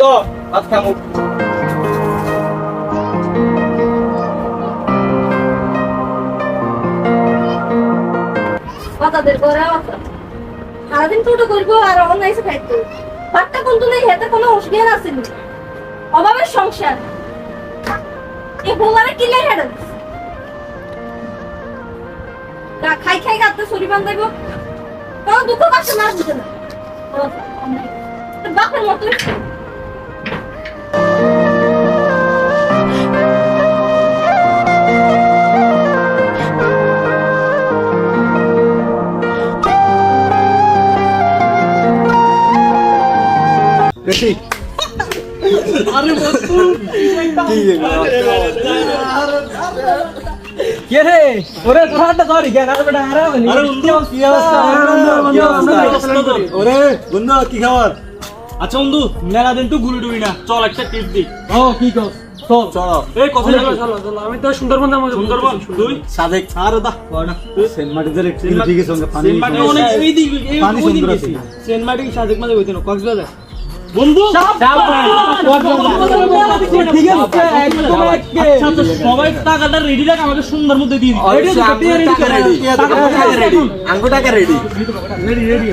তো বোলারে কিলে হেডে খাই খাই গাতে শরী বান্ধাইব। কোনো দুঃখ কষ্ট না বুঝে না। বাপের মতোই বেশি কে রে? ওরে তোরাটা ধরি কেন আরে বেটা আরে আরে কি কি অবস্থা? কি অবস্থা? ওরে বন্ধু কি খবর? আচ্ছা বন্ধু মেলা দিন তো গুলি ডুবি না। চল একটা টিপ দি ও কি কর? চল। চলো। এই কথা চলো চলো চলো। আমি তো সুন্দরবন যাব। সুন্দরবন? তুই? সাদেক আরে দা। সেন্ট মার্টিনের একটু ঠিক আছে পানি সেন্ট মার্টিন অনেক এই দিক পানি সুন্দর আছে। সেন্ট মার্টিন সাজেক মাঝে হইতো না কক্সবাজার। বন্ধু আচ্ছা তো সবাই টাকাটা রেডি রাখ আমাকে সুন্দর মধ্যে দিয়ে আঙ্গু টাকা রেডি রেডি রেডি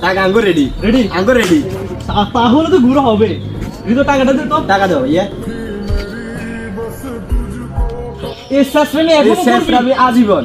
টাকা আঙ্গু রেডি রেডি আঙ্গু রেডি তাহলে তো ঘুরে হবে। তুই তো টাকাটা দে তো। টাকা দাও ইয়ে। এই আজীবন।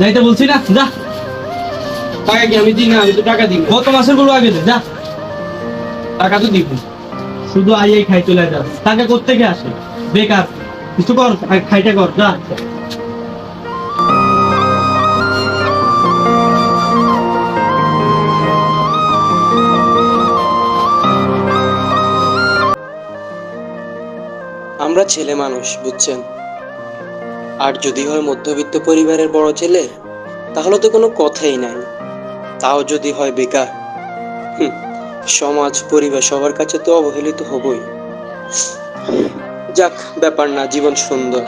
যাইতে বলছি না? যা। টাকা কি আমি দিই না? আমি তো টাকা গত মাসেরগুলো আগে যা। টাকা তো দিব। শুধু আই আই খাই চলে যা। টাকা আসে? বেকার। কিছু কর খাইটা কর, যা। আমরা ছেলে মানুষ, বুঝছেন? আর যদি হয় মধ্যবিত্ত পরিবারের বড় ছেলে, তাহলে তো কোনো কথাই নাই। তাও যদি হয় বেকার সমাজ পরিবার সবার কাছে তো অবহেলিত হবই। যাক, ব্যাপার না, জীবন সুন্দর।